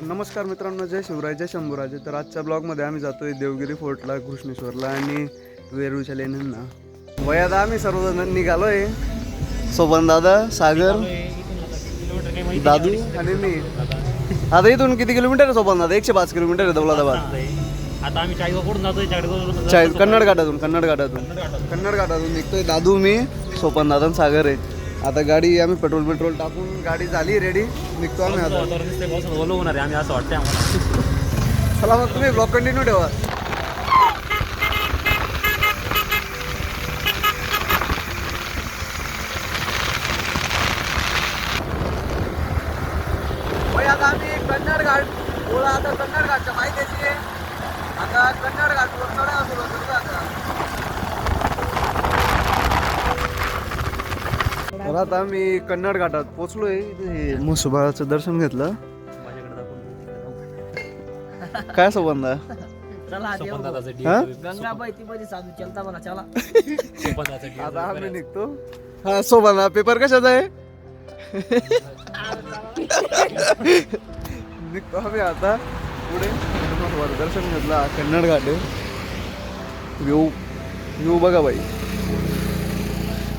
तर नमस्कार मित्रांनो जय शिवराय जय शंभूराजे. तर आजच्या ब्लॉगमध्ये आम्ही जातोय देवगिरी फोर्टला कृष्णेश्वरला आणि वेरूळच्या लेण्यांना. वयात आम्ही सर्वजण निघालोय. सोबन दादा सागर दादू. आणि मी. आता इथून किती किलोमीटर आहे सोबन दादा? एकशे पाच किलोमीटर आहे दौलताबाद. आता आम्ही चाळीस कन्नड घाटातून कन्नड घाटातून. कन्नड घाटातून. निघतोय दादू मी सोपन दादा आणि सागर आहे. आता गाडी आम्ही पेट्रोल पेट्रोल टाकून गाडी झाली रेडी निघतो आम्ही आता. ओलं होणार आहे आम्ही असं वाटतंय आम्हाला. चला मग तुम्ही ब्लॉग कंटिन्यू ठेवा. आता आम्ही कन्नड घाट बोला आता कन्नड घाटच्या माहिती आहे आता कन्नड घाटवर चढायला सुरुवात करतो आता. तर आता आम्ही कन्नड घाटात पोचलोय इथे मुसुबाचं दर्शन घेतलं. काय संबंध? आता आम्ही. निघतो. हा सोबत पेपर कशाचा आहे? निघतो आम्ही आता पुढे. दर्शन घेतलं कन्नड घाट आहे. व्ह्यू व्ह्यू बघा बाई.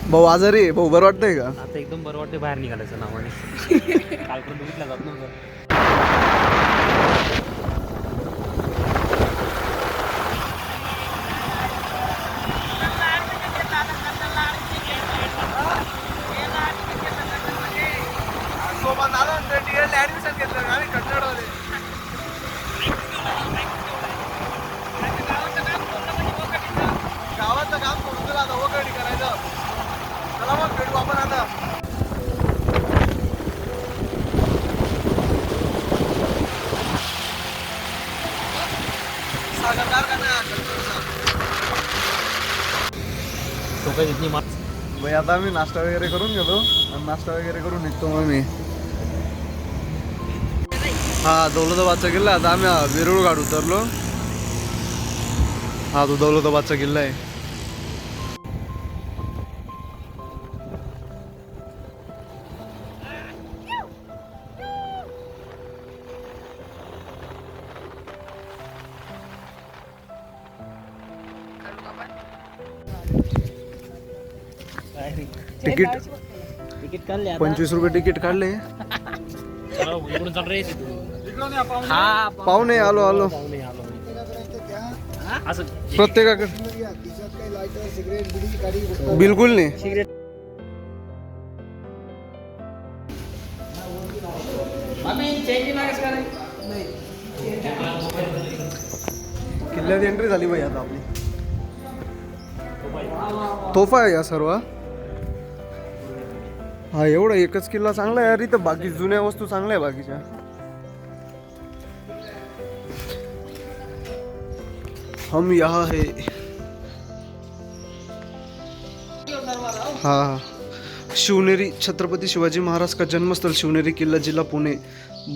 भाऊ आजारी आहे. भाऊ बरं वाटतंय का? आता एकदम बरं वाटतं बाहेर निघालायचं नावाने. कालपर्यंत बघितलं जात नव्हतं सोबत आलो ऍडमिशन घेतलं आम्ही कन्नडमध्ये गावाचं काम करून तुला आता वगैरे करायचं चला मग भेटू आपण आता सागर कारखाना तो काही इतनी मार भाई आता आम्ही नाश्ता वगैरे करून गेलो आणि नाश्ता वगैरे करून निघतो मग मी हा दौलताबादचा किल्ला आता आम्ही विरुळ वेरूळ घाट उतरलो. हा तो दौलताबादचा किल्ला आहे. तिकीट? तिकीट काढले आता. पंचवीस रुपये तिकीट काढले. चला, इकडून चाल रे हा पाहुणे आलो आलो. पाहुणे आलो असं प्रत्येकाकडे. बिलकुल नाही. सिगरेट किल्ल्यात एंट्री झाली भाई आता आपली. तोफा आहे या सर्व. हा हा एवढा एकच किल्ला चांगला आहे यार इथं बाकी जुन्या वस्तू चांगल्या आहे बाकीच्या. हम यहाँ है. हा हा. शिवनेरी छत्रपती शिवाजी महाराज का जन्मस्थल शिवनेरी किल्ला जिल्हा Pune.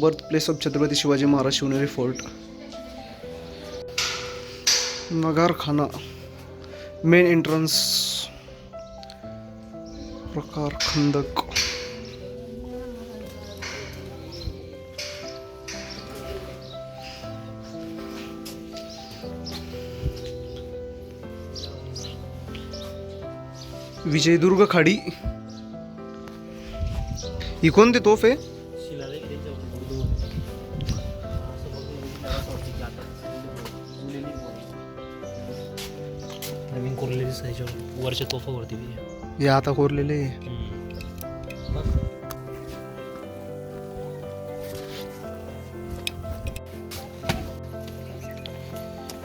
Birth place of Chhatrapati Shivaji Maharaj Shivneri fort नगारखाना. Main entrance प्रकार खंदक विजयदुर्ग खाडी ही कोणती तोफ आहे. नवीन कोरलेली वरच्या तोफावरती हे आता कोरलेले.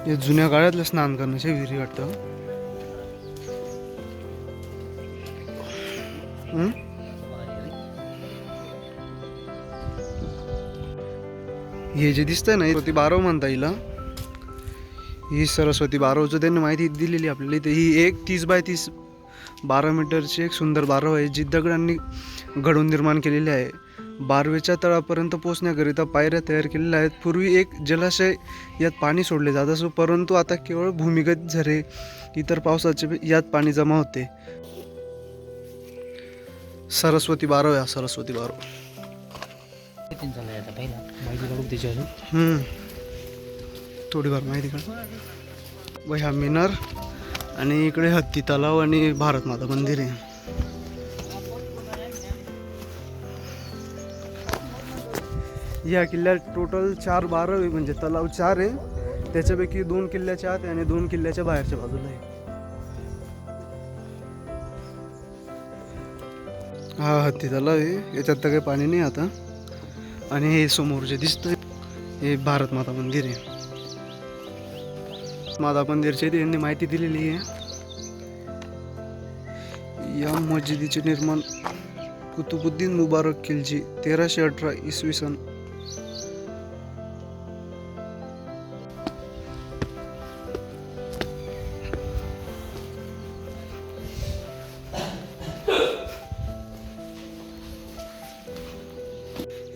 हे जुन्या काळातलं स्नान करण्याच्या विहिरी वाटतं हे जे दिसतंय ना सरस्वती बारव म्हणता येईल ही सरस्वती बारवचं त्यांनी माहिती दिलेली आपल्याला. इथे ही एक तीस बाय तीस बारा मीटरची एक सुंदर बारव आहे जी दगडांनी घडवून निर्माण केलेली आहे. बारवेच्या तळापर्यंत पोहोचण्याकरिता पायऱ्या तयार केलेल्या आहेत. पूर्वी एक जलाशय यात पाणी सोडले जात असो परंतु आता केवळ भूमिगत झरे इतर पावसाचे यात पाणी जमा होते. सरस्वती बारव या सरस्वती बारव त्याची अजून? थोडीफार माहिती का व ह्या मिनर आणि इकडे हत्ती तलाव आणि भारत माता मंदिर आहे. या किल्ल्यात टोटल चार बारा आहे, म्हणजे तलाव चार आहे. त्याच्यापैकी दोन किल्ल्याच्या आत आहे आणि दोन किल्ल्याच्या बाहेरच्या बाजूला आहे. हा हत्ती तलाव आहे. याच्यात तर काही पाणी नाही आता. आणि हे समोर जे दिसतंय हे भारत माता मंदिर आहे. माता मंदिरची त्यांनी माहिती दिलेली आहे. या मस्जिदीचे निर्माण कुतुबुद्दीन मुबारक खिलजी तेराशे अठरा इसवी सन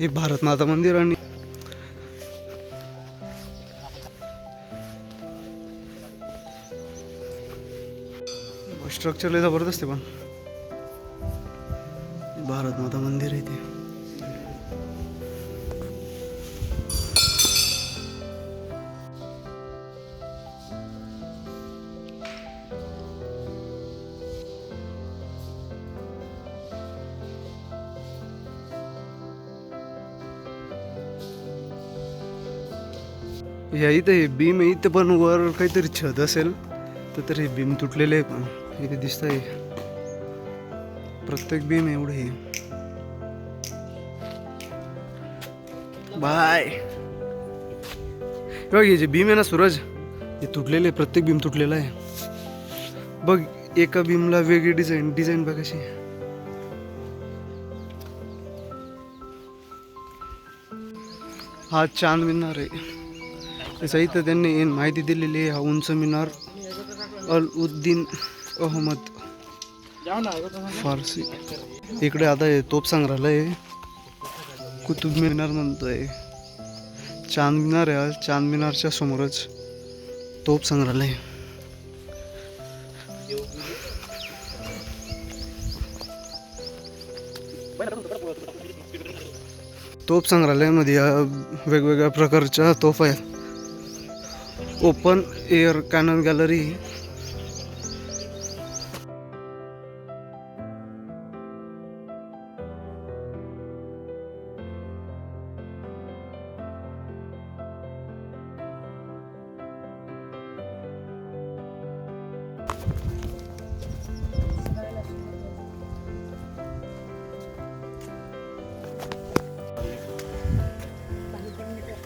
हे भारत माता मंदिर आणि स्ट्रक्चर लय जबरदस्त आहे पण. भारत माता मंदिर आहे ते. या इथं हे बीम इथं पण वर काहीतरी छत असेल तर तर हे बीम तुटलेले आहे पण. इथे दिसत आहे प्रत्येक बीम एवढे. बाय. बघ हे जे बीम आहे ना सूरज हे तुटलेले प्रत्येक बीम तुटलेला आहे. बघ एका बीमला वेगळी डिझाईन डिझाईन बघ अशी. हा चांद मिनार आहे. त्याचा इथं त्यांनी माहिती दिलेली आहे हा उंच मिनार अल उद्दीन अहमद फारसी इकडे आता हे तोप संग्रहालय आहे. कुतुब मिनार म्हणतोय चांद मिनार आहे. चांद मिनारच्या समोरच तोप संग्रहालय आहे. तोप संग्रहालयामध्ये या वेगवेगळ्या प्रकारच्या तोफ आहेत ओपन एअर कॅनन गॅलरी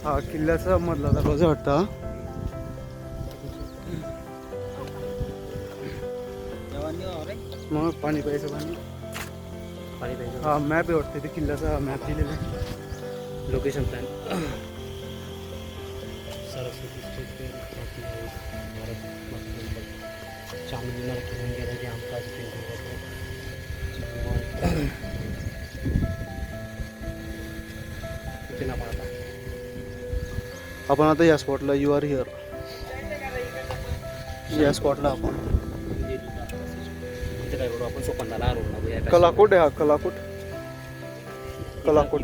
हा किल्ल्याचा मधला दरवाजा वाटता मग पाणी प्यायचं. पाणी पाणी प्यायचं हा मॅप आहे वाटतं ते किल्ल्याचा मॅप दिलेला आहे. Location plan Saraswati state bank Bharat Mata temple चांदीनार घेऊन गेला की आमचा आपण आता या स्पॉटला यू आर हिअर या स्पॉटला आपण. काय करू कलाकोट आहे हा कलाकोट. कलाकोट.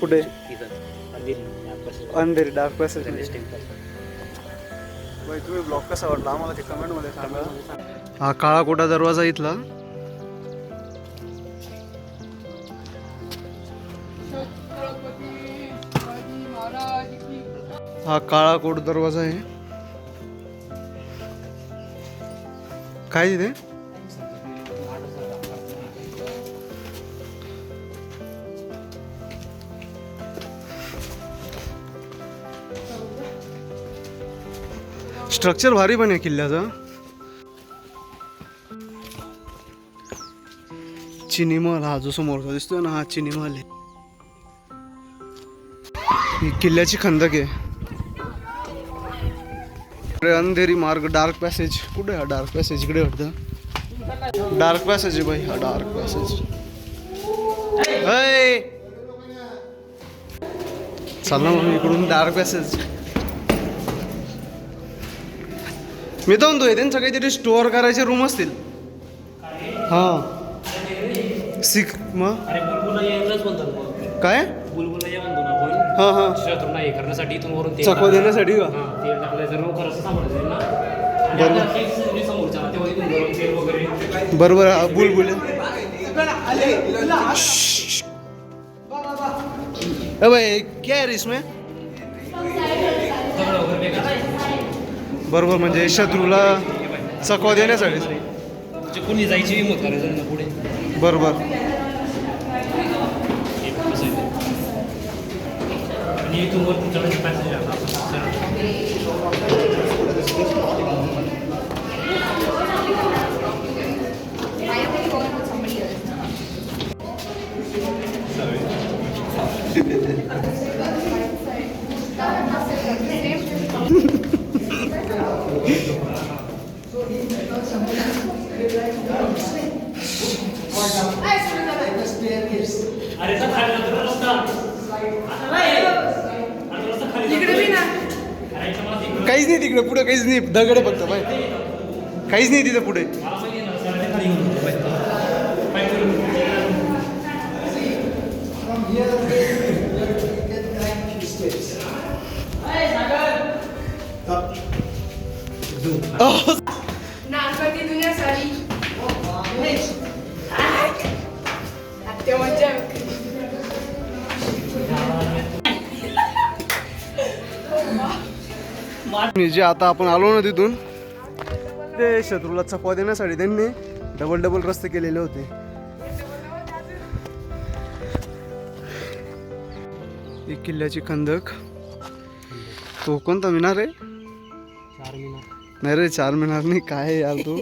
कुठे? इथं. अंधेरी डार्क पॅसेज तुम्ही ब्लॉग कसा वाटला? आम्हाला ते कमेंटमध्ये सांगा. हा काळा कोटा दरवाजा इथला. हा काळा कोट दरवाजा आहे. काय तिथे? स्ट्रक्चर भारी पण आहे किल्ल्याचं. चिनी महल हा जो समोरचा दिसतोय ना हा चिनी महल आहे. ही किल्ल्याची खंदक आहे. इकडे अंधेरी मार्ग डार्क पॅसेज कुठे आहे हा डार्क पॅसेज इकडे वाटतं. डार्क पॅसेज आहे बाई हा डार्क पॅसेज चाल ना मग इकडून डार्क पॅसेज मी तर म्हणतोय त्यांचं काहीतरी स्टोअर करायचे रूम असतील. हा. सिक मग. काय? बुलबुला हा करण्यासाठी इथून वरून तेल चकवा. देण्यासाठी का? सांभाळायचं ना बरोबर. वगैरे बुलबुल अ भाई क्या है इसमें. बरोबर म्हणजे शत्रूला चकवा देण्यासाठी कोणी जायची हिंमत करायचं पुढे बरोबर. आणि इथून वरती चढायचं पॅसेज आहे आता. सरळ. अरे सर खाली उतरा रस्ता आता नाही. आता रस्ता खाली अरे इथं मला तिकडं- काहीच नाही तिकडे पुढे काहीच नाही. दगड फक्त पाय काहीच नाही तिथं पुढे. मला जे आता आपण आलो ना तिथून ते शत्रूला चकवा देण्यासाठी त्यांनी डबल डबल रस्ते केलेले होते. एक किल्ल्याची खंदक. तो कोणता मिनार आहे? चार मिनिट नाही रे चार मिनार नाही काय यार तो?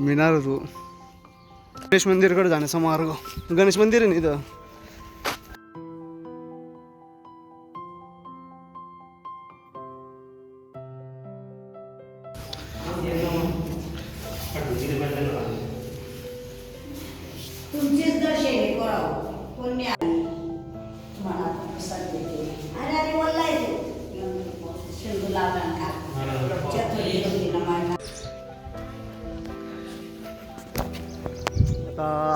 मिनार तो. गणेश मंदिरकडे जाण्याचा मार्ग. गणेश मंदिर आहे ना इथं?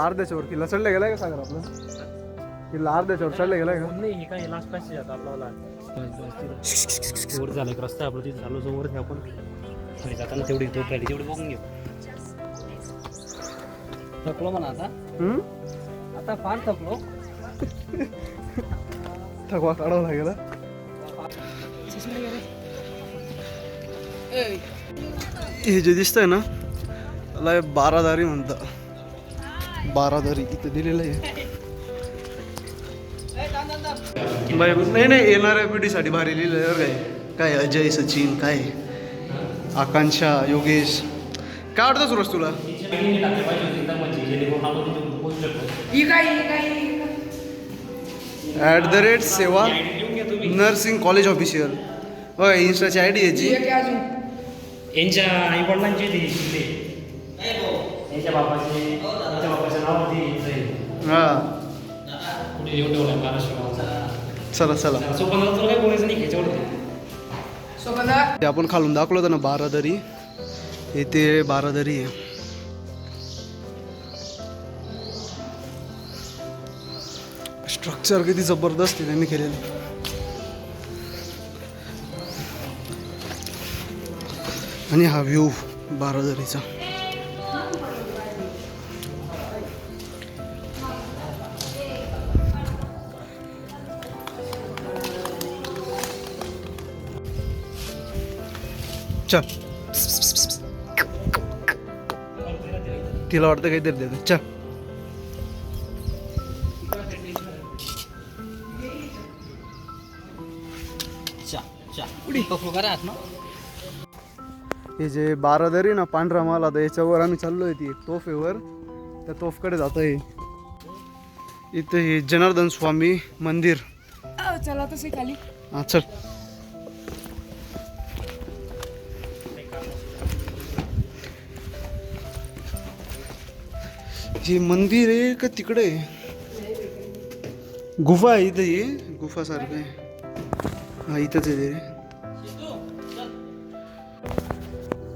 अर्ध्याच्या वर किल्ला. चढला गेलाय का सागर आपला? किल्ला अर्ध्याच्या वर चढला गेलाय का? नाही हे काय लास्ट पॅसेज आता आपला वर झालं एक रस्ता आहे आपला तिथे समोर आपण. खाली जाताना तेवढी तोट राहिली. तेवढी बघून घेऊ. थकलो म्हणा आता? आता फार थकलो. थकवा काढावा लागेल हा. हे जे दिसतंय ना त्याला हे बारादारी म्हणतात बारादारी इथं दिलेलं आहे. बाई, नाही नाही येणाऱ्या पिढीसाठी भारी लिहिलं काय काय अजय सचिन काय? आकांक्षा योगेश. काय वाटतं सुरज तुला? At the rate Seva nursing college official. होय इन्स्टाची आय डी याची यांच्या आई वडिलांचे यांच्या नावावरती हां. ठेवलं महाराष्ट्र चला. चला. सोपं तुला काय बोलायचं नाही ह्याच्यावरती सोबत ते आपण खालून दाखवलं होतं ना बारादरी इथे बारादरी आहे. स्ट्रक्चर किती जबरदस्त आहे त्यांनी केलेलं. आणि हा व्ह्यू बारादरीचा चल तिला वाटतं काहीतरी देते चल चा चा. उडी. थकलो करा ना. हे जे बारादरी ना पांढरा माल आता याच्यावर आम्ही चाललोय ती तोफेवर. त्या तोफकडे जात आहे इथं हे जनार्दन स्वामी मंदिर. चला तसे खाली हा चल. हे मंदिर आहे का तिकडे? गुफा आहे इथं हे गुफा सारखं आहे. हा इथंच आहे ते.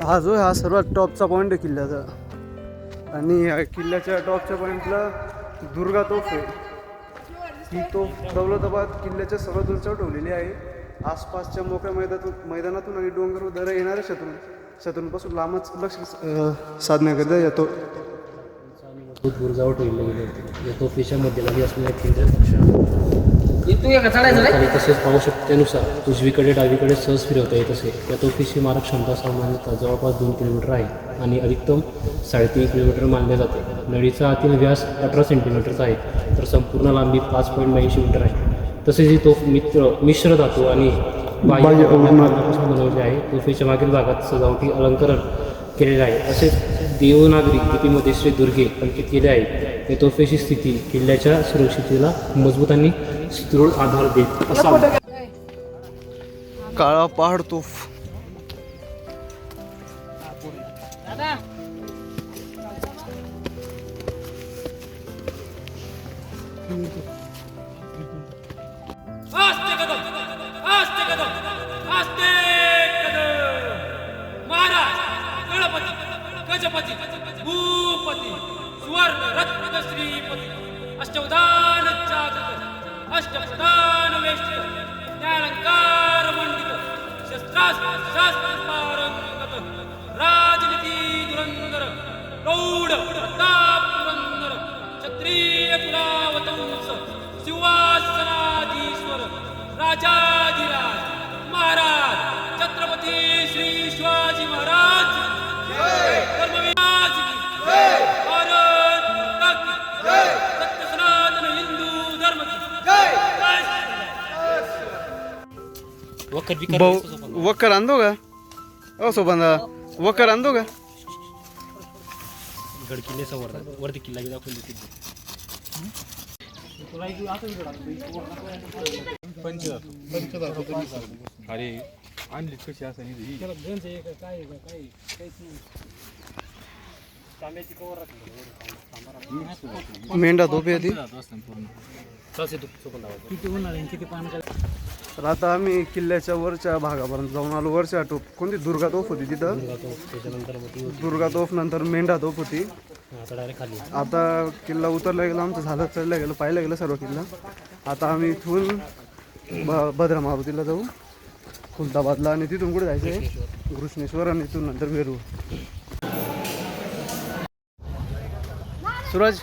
हा जो हा सर्वात टॉपचा पॉईंट आहे किल्ल्याचा. आणि या किल्ल्याच्या टॉपच्या पॉईंटला दुर्गा तोफ आहे. ही तोफ दौलताबाद किल्ल्याच्या सर्वात उंचावर ठेवलेली आहे. आसपासच्या मोकळ्या मैदानातून मैदानातून आणि डोंगर व दऱ्या येणाऱ्या शत्रू शत्रूंपासून लांबच लक्ष साधण्याकरिता येतो. बुरुजावर ठेवले गेले होते. या तोफीच्या मध्यभागी असलेल्या केंद्रीय कक्षा तू एका चढायचं रे आणि तसेच आवश्यकतेनुसार उजवीकडे डावीकडे सहज फिरवता येत असे. या तोफीची मारक क्षमता सामान्यतः जवळपास दोन किलोमीटर आहे आणि अधिकतम साडेतीन किलोमीटर मानले जाते. नळीचा आतील व्यास अठरा सेंटीमीटरचा आहे तर संपूर्ण लांबी पाच पॉईंट ब्याऐंशी मीटर आहे. तसेच ही तोफ मित्र मिश्र धातू आणि बनवली आहे. तोफीच्या मागील भागात सजावटी अलंकरण केलेले आहे. असेच देवनागरी लिपीमध्ये श्री दुर्गे अंकित केले आहे या तोफेची स्थिती किल्ल्याच्या सुरक्षितेला मजबूत आणि सुदृढ आधार देत असा काळा पहाड तोफ. you. अष्टप्रधान वेष्टित न्यायालंकार मंडित शस्त्रास्त्र प्रौढ प्रताप पुरंदर क्षत्रिय कुलावतंस सिंहासनाधीश्वर राजाधिराज महाराज छत्रपती श्री शिवाजी महाराज. वखर बिकर भाऊ वक्कर आणतो का? अ सोबंदा वक्कर आणतो का? गड किल्ले संवर्धन वरती किल्ला बी दाखवून देतील अरे आणली कशी असं ही मेंढा तोफ आहे ती. तर आता आम्ही किल्ल्याच्या वरच्या भागापर्यंत जाऊन आलो. वरच्या टोप कोणती? दुर्गा तोफ होती तिथं? दुर्गा तोफ नंतर मेंढा तोफ होती. आता किल्ला उतरला गेला आमचं झालं चढलं गेलं पाहिलं गेलं सर्व किल्ला. आता आम्ही इथून ब भद्रा मारुतीला जाऊ खुलताबादला आणि तिथून कुठे जायचं आहे घृष्णेश्वर आणि इथून नंतर वेरूळ. सूरज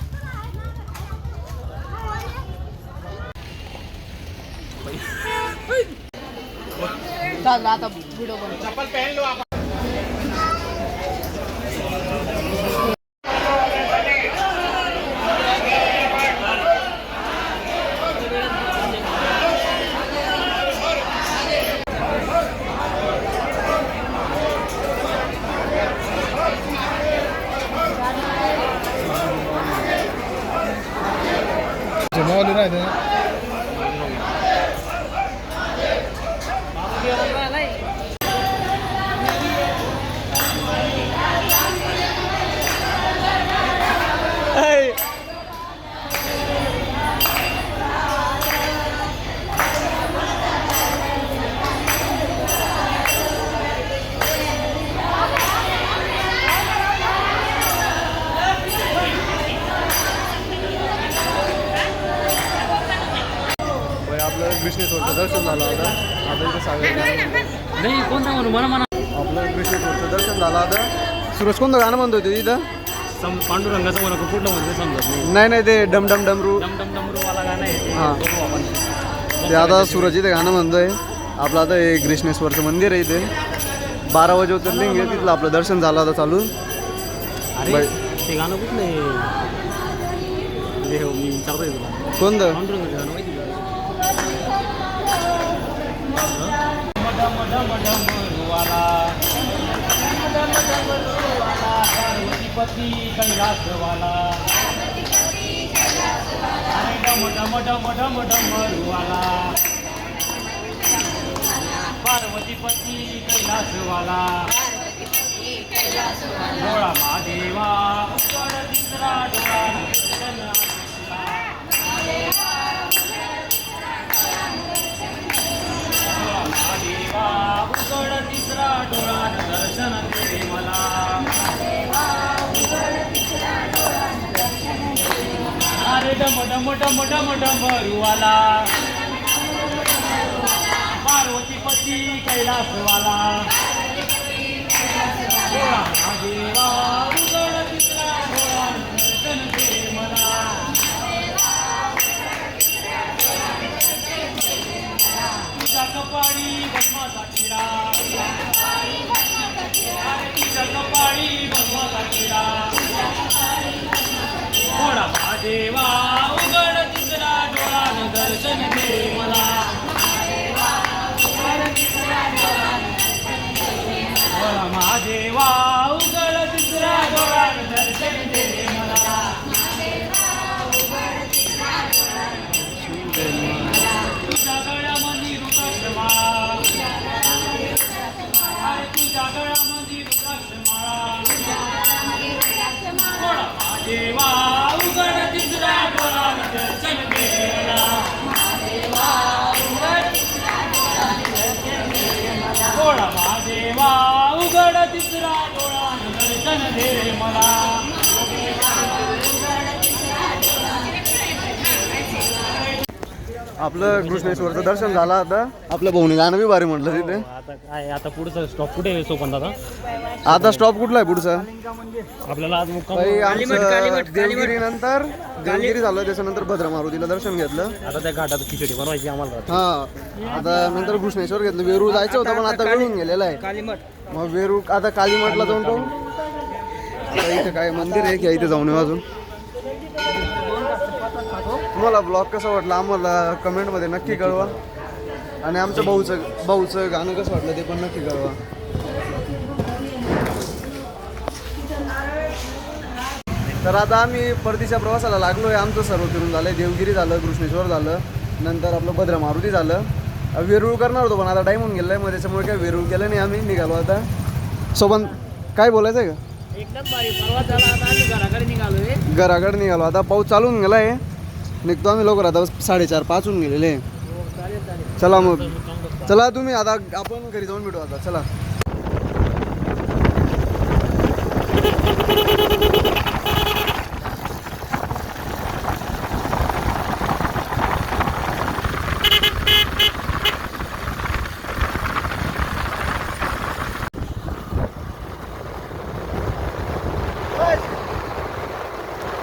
चाललं आता व्हिडिओ लो आप नाही ना होय, आपलं कृष्णेश्वरचं दर्शन झालं आता. आता इथं सागर नाही कोणता म्हणू मला म्हणा. आपलं कृष्णेश्वरचं दर्शन झालं आता. सूरज कोणतं गाणं म्हणतो ते तिथं सम पांडुरंगाचं म्हणा कुठलं म्हणजे समजत नाही. नाही नाही ते डम डम डमरू. डम डम डमरूवाला गाणं आहे ते. हां. बघू आपण. ते आता सूरज इथे गाणं म्हणतोय. आपलं आता हे ग्रेष्णेश्वरचं मंदिर आहे इथे. बारा वाजे उतरलिंग आहे तिथलं आपलं दर्शन झालं आता चालू. अरे बाई. ते गाणं कुठलं आहे? मी विचारतोय तुला. कोणतं? पांडुरंगाचं. डम डम रुवाला डम डम रुवाला पार्वतीपती कैलासवाला. अरे डम डम डम डम डमरूवाला पार्वतीपती कैलासवाला. डोळा महादेवा. डोळा दर्शन डोळा महादेवा उजळ तिसरा डोळा दर्शन दे मला अरे डम डम डम डम डम डमरुवाला पार्वती पती कैलासवाला. डोळा आपलं कृष्णेश्वरचं दर्शन झालं आता. आपल्या भाऊने गाणं बी भारी म्हटलं तिथे. आता काय आता पुढचा स्टॉप कुठे आहे सोपन दादा? आता स्टॉप कुठला आहे पुढचा? आपल्याला आज मुक्काम आमचं देवगिरी झालं त्याच्यानंतर भद्रा मारुतीला दर्शन घेतलं. आता त्या घाटात खिचडी बनवायची आम्हाला हा आता नंतर कृष्णेश्वर घेतलं. वेरूळ जायचं होतं पण आता वेळून गेलेलं आहे. कालीमठ. मग वेरूळ आता कालीमठला जाऊन पाहू. आता इथे काय मंदिर आहे की इथे जाऊन येऊ अजून. तुम्हाला ब्लॉग कसा वाटला? आम्हाला कमेंटमध्ये नक्की कळवा. आणि आमच्या भाऊचं भाऊचं गाणं कसं वाटलं ते पण नक्की कळवा. तर आता आम्ही परतीच्या प्रवासाला लागलो आहे आमचं सर्व फिरून झालं आहे देवगिरी झालं कृष्णेश्वर झालं नंतर आपलं भद्रा मारुती झालं वेरूळ करणार होतो पण आता टाईम होऊन गेला आहे मग त्याच्यामुळे काय वेरूळ केलं नाही आम्ही. निघालो आता. सोबत काय बोलायचं आहे का घराकडे निघालो. आता पाऊस चालून गेला आहे निघतो आम्ही लवकर आता साडेचार पाच होऊन गेलेले. चला मग. चला तुम्ही आता आपण घरी जाऊन भेटू आता. चला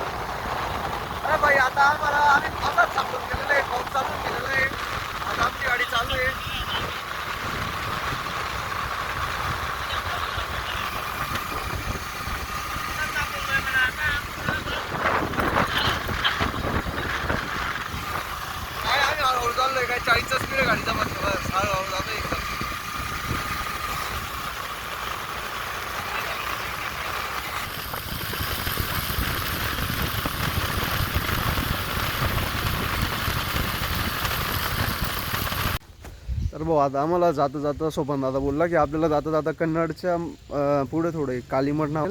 अरे भाई आता आम्हाला आम्ही आता थांबून गेलेलो आहे पाऊस चालून गेलेला आहे आता आमची गाडी चालू आहे काय आम्ही हळूहळू चाललोय काय चाळीसचा स्पीड आहे गाडीचा बस बस हळूहळू जातो एकदम तर भाऊ आता आम्हाला जाता जाता सोपान दादा बोलला की आपल्याला जाता जाता कन्नडच्या पुढे थोडं एक कालीमठ नाव.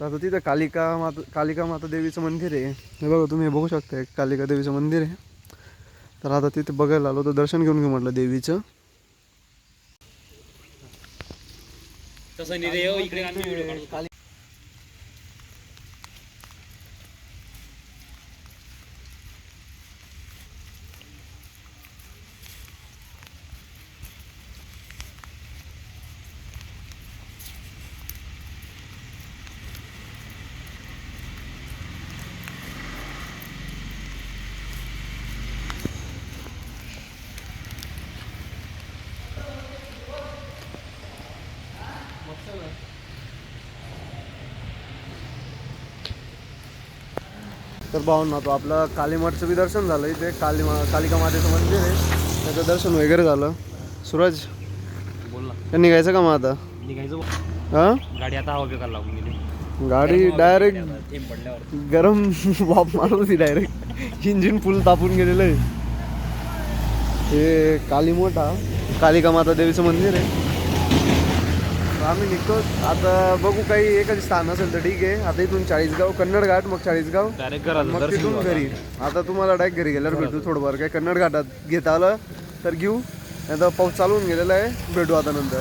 तर आता तिथं कालिका माता कालिका माता देवीचं मंदिर आहे. हे बघा तुम्ही बघू शकता कालिका देवीचं मंदिर आहे. तर आता तिथे बघायला आलो तर दर्शन घेऊन घेऊ म्हटलं देवीचं. तसं तर भावना तो आपलं कालीमठचं बी दर्शन झालं इथे. काली कालिका मातेचं मंदिर आहे. त्याचं दर्शन वगैरे झालं. सूरज बोल ना. का निघायचं का मग आता? निघायचं. हां? गाडी आता हवा लागून गेली. गाडी डायरेक्ट गरम वाफ मारत होती डायरेक्ट इंजिन फुल तापून गेलेलं आहे. हे कालीमठ कालिका माता देवीचं मंदिर आहे. आम्ही निघतो. आता बघू काही एखादी स्थान असेल तर ठीक आहे. आता इथून चाळीसगाव कन्नड घाट मग चाळीसगाव. डायरेक्ट घरात मग तिथून घरी. आता तुम्हाला डायरेक्ट घरी गेल्यावर भेटू थोडंफार. काय कन्नड घाटात घेता आलं तर घेऊ. नाही तर पाऊस चालू होऊन गेलेला आहे. भेटू आता नंतर.